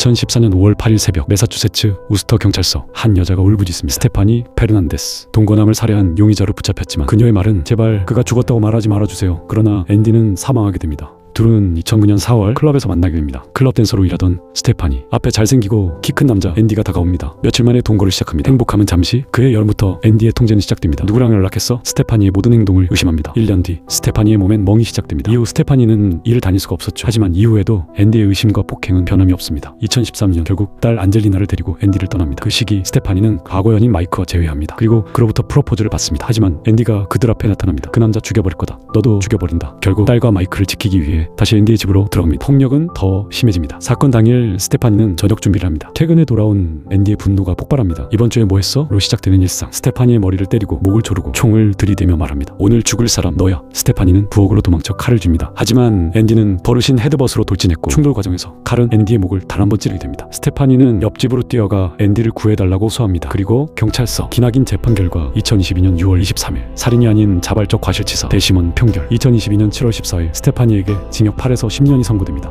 2014년 5월 8일 새벽 매사추세츠 우스터 경찰서 한 여자가 울부짖습니다. 스테파니 페르난데스 동거남을 살해한 용의자로 붙잡혔지만 그녀의 말은 제발 그가 죽었다고 말하지 말아주세요. 그러나 앤디는 사망하게 됩니다. 둘은 2009년 4월 클럽에서 만나게 됩니다. 클럽 댄서로 일하던 스테파니 앞에 잘생기고 키 큰 남자 앤디가 다가옵니다. 며칠 만에 동거를 시작합니다. 행복함은 잠시 그의 여름부터 앤디의 통제는 시작됩니다. 누구랑 연락했어? 스테파니의 모든 행동을 의심합니다. 1년 뒤 스테파니의 몸엔 멍이 시작됩니다. 이후 스테파니는 일을 다닐 수가 없었죠. 하지만 이후에도 앤디의 의심과 폭행은 변함이 없습니다. 2013년 결국 딸 안젤리나를 데리고 앤디를 떠납니다. 그 시기 스테파니는 과거 연인 마이크와 재회합니다. 그리고 그로부터 프로포즈를 받습니다. 하지만 앤디가 그들 앞에 나타납니다. 그 남자 죽여버릴 거다. 너도 죽여버린다. 결국 딸과 마이크를 지키기 위해 다시 앤디의 집으로 들어갑니다. 폭력은 더 심해집니다. 사건 당일 스테파니는 저녁 준비를 합니다. 퇴근에 돌아온 앤디의 분노가 폭발합니다. 이번 주에 뭐 했어? 로 시작되는 일상. 스테파니의 머리를 때리고 목을 조르고 총을 들이대며 말합니다. 오늘 죽을 사람 너야. 스테파니는 부엌으로 도망쳐 칼을 줍니다. 하지만 앤디는 버르신 헤드버스로 돌진했고 충돌 과정에서 칼은 앤디의 목을 단 한 번 찌르게 됩니다. 스테파니는 옆집으로 뛰어가 앤디를 구해달라고 호소합니다. 그리고 경찰서 기나긴 재판 결과 2022년 6월 23일 살인이 아닌 자발적 과실치사 대심원 평결 2022년 7월 14일 스테파니에게 징역 8에서 10년이 선고됩니다.